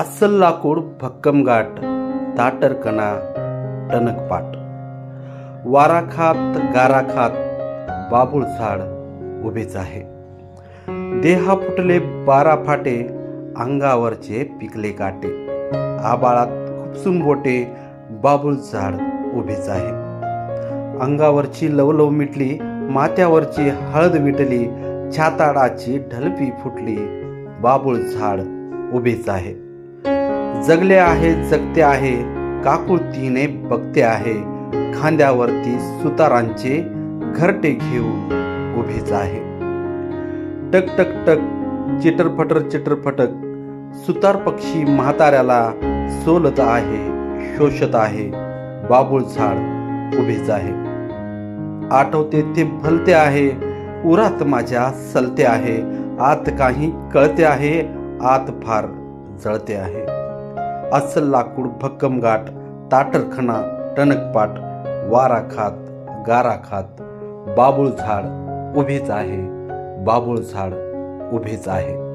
अस्सल लाकूड भक्कम गाठ ताटरकणा टणकपाट वारा खात गारा खात बाबूळ झाड उभेच आहे देहा फुटले बारा फाटे अंगावरचे पिकले काटे आबाळात खुपसून बोटे बाबूळ झाड उभेच आहे अंगावरची लवलव मिटली माथ्यावरची हळद विटली छाताडाची ढलपी फुटली बाबूळ झाड उभेच आहे जगले आहे जगते आहे काकुळतीने बघते आहे खांद्यावरती सुतारांचे घरटे घेऊन उभेच आहे टक टक टक चिटरफटर चिटरफटक सुतार पक्षी म्हाताऱ्याला सोलत आहे शोषत आहे बाबूळ झाड उभेच आहे आठवते ते भलते आहे उरात माझ्या सलते आहे आत काही कळते आहे आत फार जळते आहे. अस्सल लाकूड भक्कम गाठ ताटरखना टणकपाट वारा खात गारा खात बाबूळ झाड उभेच आहे. बाबूळ झाड उभेच आहे.